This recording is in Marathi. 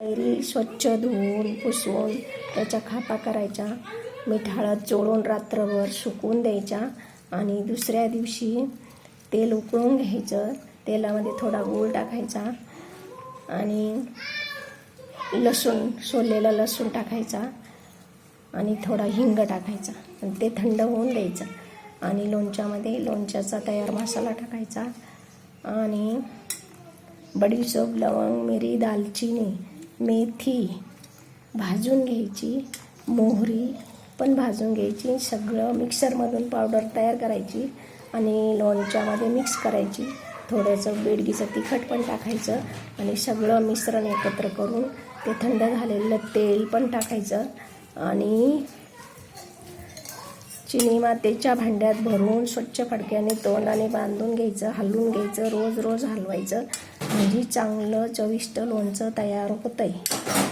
कैरी स्वच्छ धुवून पुसवून त्याच्या खापा करायच्या मीठ हळद चोळून रात्रभर सुकवून द्यायच्या आणि दुसऱ्या दिवशी तेल उकळून घ्यायचं. तेलामध्ये थोडा गूळ टाकायचा आणि लसूण सोललेला लसूण टाकायचा आणि थोडा हिंग टाकायचा. आणि ते थंड होऊन द्यायचं आणि लोणच्यामध्ये लोणच्याचा तयार मसाला टाकायचा आणि बडीशोप लवंग मिरी दालचिनी मेथी भाजून घ्यायची मोहरी पण भाजून घ्यायची सगळं मिक्सरमधून पावडर तयार करायची आणि लोणच्यामध्ये मिक्स करायची. थोडंसं बेडगीचं तिखट पण टाकायचं आणि सगळं मिश्रण एकत्र करून ते थंड झालेलं तेल पण टाकायचं आणि चिनी मातेच्या भांड्यात भरून स्वच्छ फडक्याने तोंडाने बांधून घ्यायचं हलवून घ्यायचं रोज रोज हलवायचं. म्हणजे चांगलं चविष्ट लोणचं तयार होतं आहे